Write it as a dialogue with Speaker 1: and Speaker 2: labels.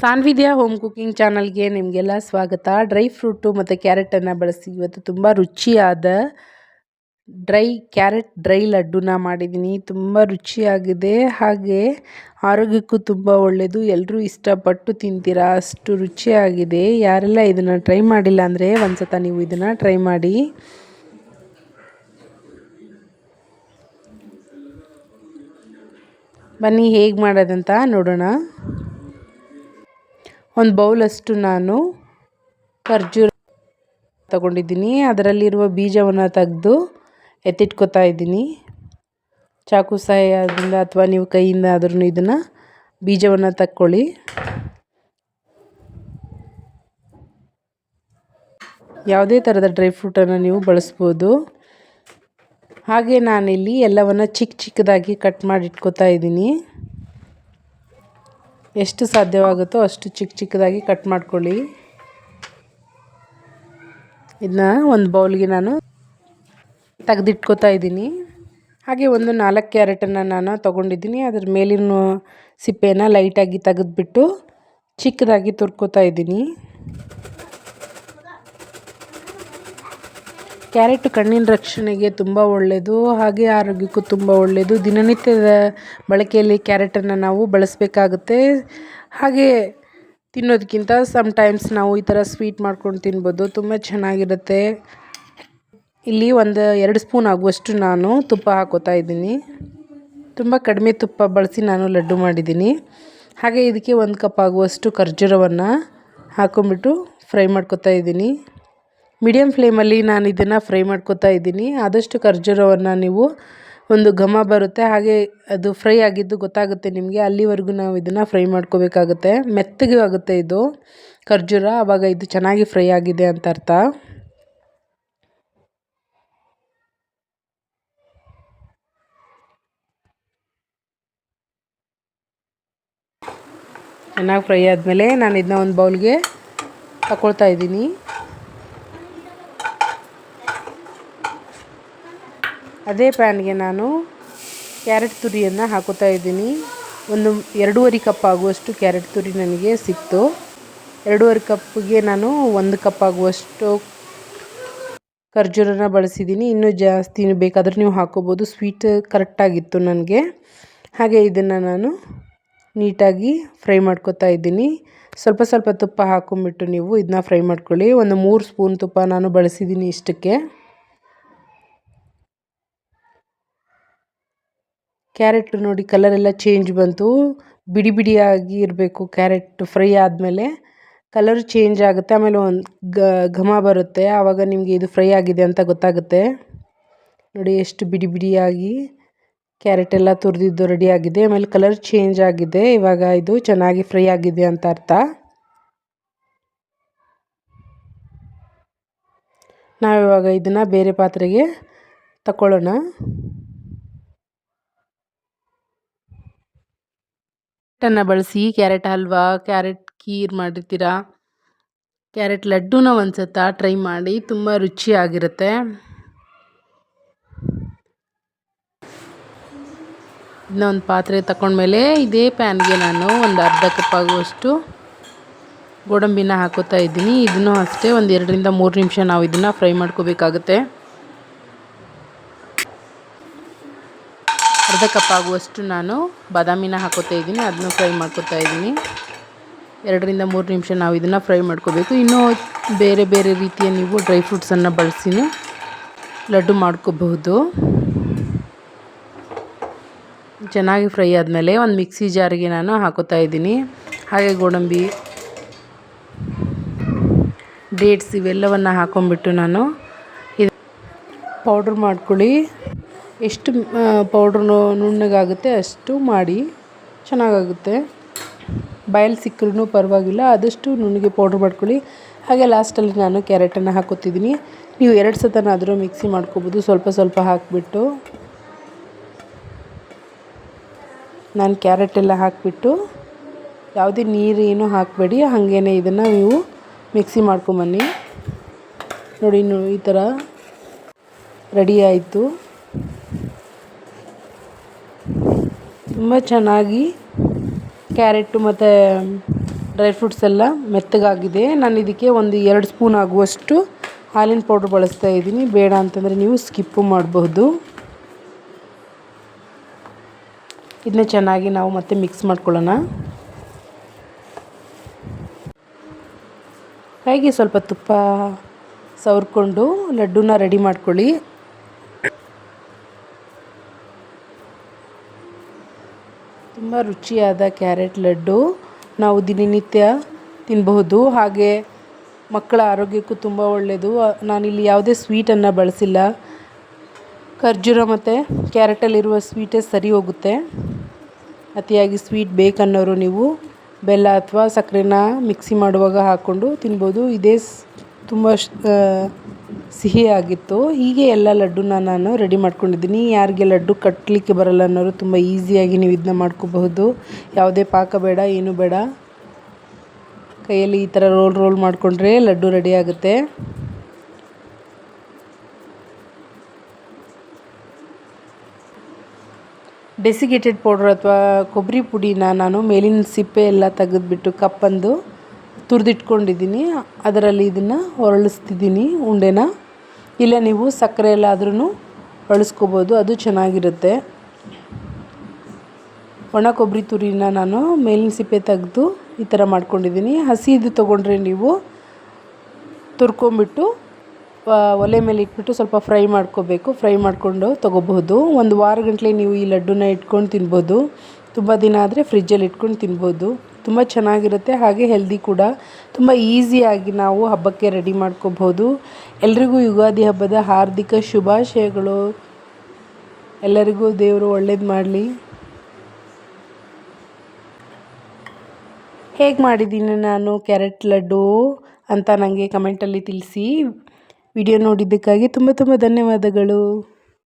Speaker 1: ಸಾನ್ವಿದ್ಯಾ home cooking ಚಾನಲ್ಗೆ ನಿಮಗೆಲ್ಲ ಸ್ವಾಗತ. ಡ್ರೈ ಫ್ರೂಟು ಮತ್ತು ಕ್ಯಾರೆಟನ್ನು ಬಳಸಿ ಇವತ್ತು ತುಂಬ ರುಚಿಯಾದ ಡ್ರೈ ಕ್ಯಾರೆಟ್ ಡ್ರೈ ಲಡ್ಡುನ ಮಾಡಿದ್ದೀನಿ ತುಂಬ ರುಚಿಯಾಗಿದೆ. ಹಾಗೆ ಆರೋಗ್ಯಕ್ಕೂ ತುಂಬ ಒಳ್ಳೆಯದು ಎಲ್ಲರೂ ಇಷ್ಟಪಟ್ಟು ತಿಂತೀರಾ? ಅಷ್ಟು ರುಚಿಯಾಗಿದೆ. ಯಾರೆಲ್ಲ ಇದನ್ನು ಟ್ರೈ ಮಾಡಿಲ್ಲ ಅಂದರೆ ಒಂದು ನೀವು ಇದನ್ನು ಟ್ರೈ ಮಾಡಿ. ಬನ್ನಿ ಹೇಗೆ ಮಾಡೋದಂತ ನೋಡೋಣ. ಒಂದು ಬೌಲಷ್ಟು ನಾನು ಖರ್ಜೂರ ತಗೊಂಡಿದ್ದೀನಿ. ಅದರಲ್ಲಿರುವ ಬೀಜವನ್ನು ತೆಗೆದು ಎತ್ತಿಟ್ಕೊತಾ ಇದ್ದೀನಿ. ಚಾಕು ಸಹಾಯದಿಂದ ಅಥವಾ ನೀವು ಕೈಯಿಂದ ಆದ್ರೂ ಇದನ್ನು ಬೀಜವನ್ನು ತಕ್ಕೊಳ್ಳಿ. ಯಾವುದೇ ಥರದ ಡ್ರೈ ಫ್ರೂಟನ್ನು ನೀವು ಬಳಸ್ಬೋದು. ಹಾಗೆ ನಾನಿಲ್ಲಿ ಎಲ್ಲವನ್ನು ಚಿಕ್ಕ ಚಿಕ್ಕದಾಗಿ ಕಟ್ ಮಾಡಿ ಇಟ್ಕೋತಾ ಇದ್ದೀನಿ. ಎಷ್ಟು ಸಾಧ್ಯವಾಗುತ್ತೋ ಅಷ್ಟು ಚಿಕ್ಕ ಚಿಕ್ಕದಾಗಿ ಕಟ್ ಮಾಡ್ಕೊಳ್ಳಿ. ಇದನ್ನ ಒಂದು ಬೌಲ್ಗೆ ನಾನು ತೆಗೆದಿಟ್ಕೋತಾ ಇದ್ದೀನಿ. ಹಾಗೆ ಒಂದು ನಾಲ್ಕು ಕ್ಯಾರೆಟನ್ನು ನಾನು ತೊಗೊಂಡಿದ್ದೀನಿ. ಅದ್ರ ಮೇಲಿನ ಸಿಪ್ಪೆನ ಲೈಟಾಗಿ ತೆಗೆದ್ಬಿಟ್ಟು ಚಿಕ್ಕದಾಗಿ ತುರ್ಕೋತಾ ಇದ್ದೀನಿ. ಕ್ಯಾರೆಟ್ ಕಣ್ಣಿನ ರಕ್ಷಣೆಗೆ ತುಂಬ ಒಳ್ಳೆಯದು ಹಾಗೆ ಆರೋಗ್ಯಕ್ಕೂ ತುಂಬ ಒಳ್ಳೆಯದು ದಿನನಿತ್ಯದ ಬಳಕೆಯಲ್ಲಿ ಕ್ಯಾರೆಟನ್ನು ನಾವು ಬಳಸಬೇಕಾಗುತ್ತೆ. ಹಾಗೆ ತಿನ್ನೋದಕ್ಕಿಂತ ಸಮ್ಟೈಮ್ಸ್ ನಾವು ಈ ಥರ ಸ್ವೀಟ್ ಮಾಡ್ಕೊಂಡು ತಿನ್ಬೋದು. ತುಂಬ ಚೆನ್ನಾಗಿರುತ್ತೆ. ಇಲ್ಲಿ ಒಂದು ಎರಡು ಸ್ಪೂನ್ ಆಗುವಷ್ಟು ನಾನು ತುಪ್ಪ ಹಾಕೋತಾ ಇದ್ದೀನಿ. ತುಂಬ ಕಡಿಮೆ ತುಪ್ಪ ಬಳಸಿ ನಾನು ಲಡ್ಡು ಮಾಡಿದ್ದೀನಿ. ಹಾಗೆ ಇದಕ್ಕೆ ಒಂದು ಕಪ್ ಆಗುವಷ್ಟು ಖರ್ಜೂರವನ್ನು ಹಾಕೊಂಡ್ಬಿಟ್ಟು ಫ್ರೈ ಮಾಡ್ಕೊತಾ ಇದ್ದೀನಿ. ಮೀಡಿಯಮ್ ಫ್ಲೇಮಲ್ಲಿ ನಾನು ಇದನ್ನು ಫ್ರೈ ಮಾಡ್ಕೊತಾ ಇದ್ದೀನಿ. ಆದಷ್ಟು ಖರ್ಜೂರವನ್ನು ನೀವು ಒಂದು ಘಮ ಬರುತ್ತೆ. ಹಾಗೆ ಅದು ಫ್ರೈ ಆಗಿದ್ದು ಗೊತ್ತಾಗುತ್ತೆ ನಿಮಗೆ. ಅಲ್ಲಿವರೆಗೂ ನಾವು ಇದನ್ನು ಫ್ರೈ ಮಾಡ್ಕೋಬೇಕಾಗುತ್ತೆ. ಮೆತ್ತಗೆ ಆಗುತ್ತೆ ಇದು ಖರ್ಜೂರ. ಆವಾಗ ಇದು ಚೆನ್ನಾಗಿ ಫ್ರೈ ಆಗಿದೆ ಅಂತ ಅರ್ಥ. ಚೆನ್ನಾಗಿ ಫ್ರೈ ಆದಮೇಲೆ ನಾನು ಇದನ್ನ ಒಂದು ಬೌಲ್ಗೆ ತಗೊಳ್ತಾ ಇದ್ದೀನಿ. ಅದೇ ಪ್ಯಾನ್ಗೆ ನಾನು ಕ್ಯಾರೆಟ್ ತುರಿಯನ್ನು ಹಾಕೋತಾ ಇದ್ದೀನಿ. ಒಂದು ಎರಡೂವರೆ ಕಪ್ ಆಗುವಷ್ಟು ಕ್ಯಾರೆಟ್ ತುರಿ ನನಗೆ ಸಿಕ್ತು. ಎರಡೂವರೆ ಕಪ್ಗೆ ನಾನು ಒಂದು ಕಪ್ ಆಗುವಷ್ಟು ಖರ್ಜೂರನ ಬಳಸಿದ್ದೀನಿ. ಇನ್ನೂ ಜಾಸ್ತಿ ಬೇಕಾದರೆ ನೀವು ಹಾಕೋಬೋದು. ಸ್ವೀಟ್ ಕರೆಕ್ಟಾಗಿತ್ತು ನನಗೆ. ಹಾಗೆ ಇದನ್ನು ನಾನು ನೀಟಾಗಿ ಫ್ರೈ ಮಾಡ್ಕೊತಾ ಇದ್ದೀನಿ. ಸ್ವಲ್ಪ ಸ್ವಲ್ಪ ತುಪ್ಪ ಹಾಕೊಂಬಿಟ್ಟು ನೀವು ಇದನ್ನ ಫ್ರೈ ಮಾಡ್ಕೊಳ್ಳಿ. ಒಂದು ಮೂರು ಸ್ಪೂನ್ ತುಪ್ಪ ನಾನು ಬಳಸಿದ್ದೀನಿ ಇಷ್ಟಕ್ಕೆ. ಕ್ಯಾರೆಟ್ ನೋಡಿ ಕಲರೆಲ್ಲ ಚೇಂಜ್ ಬಂತು. ಬಿಡಿ ಬಿಡಿಯಾಗಿ ಇರಬೇಕು ಕ್ಯಾರೆಟ್ ಫ್ರೈ ಆದಮೇಲೆ. ಕಲರ್ ಚೇಂಜ್ ಆಗುತ್ತೆ, ಆಮೇಲೆ ಒಂದು ಘಮ ಬರುತ್ತೆ. ಆವಾಗ ನಿಮಗೆ ಇದು ಫ್ರೈ ಆಗಿದೆ ಅಂತ ಗೊತ್ತಾಗುತ್ತೆ. ನೋಡಿ ಎಷ್ಟು ಬಿಡಿ ಬಿಡಿಯಾಗಿ ಕ್ಯಾರೆಟ್ ಎಲ್ಲ ತುರಿದಿದ್ದು ಆಗಿದೆ. ಆಮೇಲೆ ಕಲರ್ ಚೇಂಜ್ ಆಗಿದೆ. ಇವಾಗ ಇದು ಚೆನ್ನಾಗಿ ಫ್ರೈ ಆಗಿದೆ ಅಂತ ಅರ್ಥ. ನಾವಿವಾಗ ಇದನ್ನು ಬೇರೆ ಪಾತ್ರೆಗೆ ತಗೊಳ್ಳೋಣ ಕ್ಯಾರೆಟನ್ನು ಬಳಸಿ, ಕ್ಯಾರೆಟ್ ಹಲ್ವಾ, ಕ್ಯಾರೆಟ್ ಖೀರ್ ಮಾಡಿರ್ತೀರಾ? ಕ್ಯಾರೆಟ್ ಲಡ್ಡುನ ಒಂದು ಸತ ಟ್ರೈ ಮಾಡಿ, ತುಂಬ ರುಚಿಯಾಗಿರುತ್ತೆ. ಇನ್ನೊಂದು ಪಾತ್ರೆ ತಗೊಂಡ್ಮೇಲೆ ಇದೇ ಪ್ಯಾನ್ಗೆ ನಾನು ಒಂದು ಅರ್ಧ ಕಪ್ ಆಗುವಷ್ಟು ಗೋಡಂಬಿನ ಹಾಕೋತಾ ಇದ್ದೀನಿ. ಇದನ್ನು ಅಷ್ಟೇ ಒಂದು ಎರಡರಿಂದ ಮೂರು ನಿಮಿಷ ನಾವು ಇದನ್ನು ಫ್ರೈ ಮಾಡ್ಕೋಬೇಕಾಗುತ್ತೆ. ಅರ್ಧ ಕಪ್ ಆಗುವಷ್ಟು ನಾನು ಬಾದಾಮಿನ ಹಾಕೋತಾ ಇದ್ದೀನಿ, ಅದನ್ನು ಫ್ರೈ ಮಾಡ್ಕೋತಾ ಇದ್ದೀನಿ. ಎರಡರಿಂದ ಮೂರು ನಿಮಿಷ ನಾವು ಇದನ್ನು ಫ್ರೈ ಮಾಡ್ಕೋಬೇಕು. ಇನ್ನೂ ಬೇರೆ ಬೇರೆ ರೀತಿಯ ನೀವು ಡ್ರೈ ಫ್ರೂಟ್ಸನ್ನು ಬಳಸಿನೂ ಲಡ್ಡು ಮಾಡ್ಕೋಬಹುದು. ಚೆನ್ನಾಗಿ ಫ್ರೈ ಆದಮೇಲೆ ಒಂದು ಮಿಕ್ಸಿ ಜಾರಿಗೆ ನಾನು ಹಾಕೋತಾ ಇದ್ದೀನಿ. ಹಾಗೆ ಗೋಡಂಬಿ, ಡೇಟ್ಸ್ ಇವೆಲ್ಲವನ್ನು ಹಾಕೊಂಡ್ಬಿಟ್ಟು ನಾನು ಇದು ಪೌಡ್ರ್ ಮಾಡ್ಕೊಳ್ಳಿ. ಎಷ್ಟು ಪೌಡ್ರ್ ನುಣ್ಣಗಾಗುತ್ತೆ ಅಷ್ಟು ಮಾಡಿ ಚೆನ್ನಾಗಾಗುತ್ತೆ. ಬಾಯಲ್ಲಿ ಸಿಕ್ಕರೂ ಪರವಾಗಿಲ್ಲ, ಆದಷ್ಟು ನುಣ್ಣಗೆ ಪೌಡ್ರ್ ಮಾಡ್ಕೊಳ್ಳಿ. ಹಾಗೆ ಲಾಸ್ಟಲ್ಲಿ ನಾನು ಕ್ಯಾರೆಟನ್ನು ಹಾಕೋತಿದ್ದೀನಿ ನೀವು ಎರಡು ಸತನಾದರೂ ಮಿಕ್ಸಿ ಮಾಡ್ಕೋಬೋದು, ಸ್ವಲ್ಪ ಸ್ವಲ್ಪ ಹಾಕಿಬಿಟ್ಟು. ನಾನು ಕ್ಯಾರೆಟ್ ಎಲ್ಲ ಹಾಕಿಬಿಟ್ಟು, ಯಾವುದೇ ನೀರೇನು ಹಾಕಬೇಡಿ ಹಾಗೇ ಇದನ್ನು ನೀವು ಮಿಕ್ಸಿ ಮಾಡ್ಕೊಂಬನ್ನಿ. ನೋಡಿ ಈ ಥರ ರೆಡಿ ಆಯಿತು. ತುಂಬ ಚೆನ್ನಾಗಿ ಕ್ಯಾರೆಟು ಮತ್ತು ಡ್ರೈ ಫ್ರೂಟ್ಸ್ ಎಲ್ಲ ಮೆತ್ತಗಾಗಿದೆ. ನಾನು ಇದಕ್ಕೆ ಒಂದು ಎರಡು ಸ್ಪೂನ್ ಆಗುವಷ್ಟು ಹಾಲಿನ ಪೌಡ್ರ್ ಬಳಸ್ತಾ ಇದ್ದೀನಿ. ಬೇಡ ಅಂತಂದರೆ ನೀವು ಸ್ಕಿಪ್ಪು ಮಾಡಬಹುದು. ಇದನ್ನ ಚೆನ್ನಾಗಿ ನಾವು ಮತ್ತೆ ಮಿಕ್ಸ್ ಮಾಡ್ಕೊಳ್ಳೋಣ. ಕೈಗೆ ಸ್ವಲ್ಪ ತುಪ್ಪ ಸವರ್ಕೊಂಡು ಲಡ್ಡುನ ರೆಡಿ ಮಾಡ್ಕೊಳ್ಳಿ. ತುಂಬ ರುಚಿಯಾದ ಕ್ಯಾರೆಟ್ ಲಡ್ಡು ನಾವು ದಿನನಿತ್ಯ ತಿನ್ನಬಹುದು ಹಾಗೆ ಮಕ್ಕಳ ಆರೋಗ್ಯಕ್ಕೂ ತುಂಬ ಒಳ್ಳೆಯದು. ನಾನಿಲ್ಲಿ ಯಾವುದೇ ಸ್ವೀಟನ್ನು ಬಳಸಿಲ್ಲ. ಖರ್ಜೂರ ಮತ್ತು ಕ್ಯಾರೆಟಲ್ಲಿರುವ ಸ್ವೀಟೇ ಸರಿ ಹೋಗುತ್ತೆ. ಅತಿಯಾಗಿ ಸ್ವೀಟ್ ಬೇಕನ್ನೋರು ನೀವು ಬೆಲ್ಲ ಅಥವಾ ಸಕ್ಕರೆನ ಮಿಕ್ಸಿ ಮಾಡುವಾಗ ಹಾಕ್ಕೊಂಡು ತಿನ್ಬೋದು. ಇದೇ ತುಂಬ ಸಿಹಿಯಾಗಿತ್ತು. ಹೀಗೆ ಎಲ್ಲ ಲಡ್ಡುನ ನಾನು ರೆಡಿ ಮಾಡ್ಕೊಂಡಿದ್ದೀನಿ. ಯಾರಿಗೆ ಲಡ್ಡು ಕಟ್ಟಲಿಕ್ಕೆ ಬರಲ್ಲ ಅನ್ನೋರು ತುಂಬ ಈಸಿಯಾಗಿ ನೀವು ಇದನ್ನ ಮಾಡ್ಕೋಬಹುದು. ಯಾವುದೇ ಪಾಕ ಬೇಡ, ಏನು ಬೇಡ. ಕೈಯಲ್ಲಿ ಈ ಥರ ರೋಲ್ ರೋಲ್ ಮಾಡಿಕೊಂಡ್ರೆ ಲಡ್ಡು ರೆಡಿ ಆಗುತ್ತೆ. ಡೆಸಿಗೇಟೆಡ್ ಪೌಡ್ರ್ ಅಥವಾ ಕೊಬ್ಬರಿ ಪುಡಿನ ನಾನು ಮೇಲಿನ ಸಿಪ್ಪೆ ಎಲ್ಲ ತೆಗೆದುಬಿಟ್ಟು ಕಪ್ಪಂದು ತುರಿದಿಟ್ಕೊಂಡಿದ್ದೀನಿ, ಅದರಲ್ಲಿ ಇದನ್ನು ಹೊರಳಿಸ್ತಿದ್ದೀನಿ ಉಂಡೆನ. ಇಲ್ಲ ನೀವು ಸಕ್ಕರೆ ಎಲ್ಲಾದ್ರೂ ಹೊಳಸ್ಕೋಬೋದು ಅದು ಚೆನ್ನಾಗಿರುತ್ತೆ. ಒಣ ಕೊಬ್ಬರಿ ತುರಿನ ನಾನು ಮೇಲಿನ ಸಿಪ್ಪೆ ತೆಗೆದು ಈ ಥರ ಮಾಡ್ಕೊಂಡಿದ್ದೀನಿ. ಹಸಿ ಇದು ತೊಗೊಂಡ್ರೆ ನೀವು ತುರ್ಕೊಂಬಿಟ್ಟು ಒಲೆ ಮೇಲೆ ಇಟ್ಬಿಟ್ಟು ಸ್ವಲ್ಪ ಫ್ರೈ ಮಾಡ್ಕೋಬೇಕು. ಫ್ರೈ ಮಾಡಿಕೊಂಡು ತೊಗೋಬಹುದು. ಒಂದು ವಾರ ಗಂಟಲೆ ನೀವು ಈ ಲಡ್ಡುನ ಇಟ್ಕೊಂಡು ತಿನ್ಬೋದು. ತುಂಬ ದಿನ ಆದರೆ ಫ್ರಿಜ್ಜಲ್ಲಿ ಇಟ್ಕೊಂಡು ತಿನ್ಬೋದು. ತುಂಬ ಚೆನ್ನಾಗಿರುತ್ತೆ. ಹಾಗೆ ಹೆಲ್ದಿ ಕೂಡ. ತುಂಬ ಈಸಿಯಾಗಿ ನಾವು ಹಬ್ಬಕ್ಕೆ ರೆಡಿ ಮಾಡ್ಕೋಬಹುದು. ಎಲ್ರಿಗೂ ಯುಗಾದಿ ಹಬ್ಬದ ಹಾರ್ದಿಕ ಶುಭಾಶಯಗಳು. ಎಲ್ಲರಿಗೂ ದೇವರು ಒಳ್ಳೇದು ಮಾಡಲಿ. ಹೇಗೆ ಮಾಡಿದ್ದೀನಿ ನಾನು ಕ್ಯಾರೆಟ್ ಲಡ್ಡು ಅಂತ ನನಗೆ ಕಮೆಂಟಲ್ಲಿ ತಿಳಿಸಿ. ವಿಡಿಯೋ ನೋಡಿದ್ದಕ್ಕಾಗಿ ತುಂಬ ತುಂಬ ಧನ್ಯವಾದಗಳು.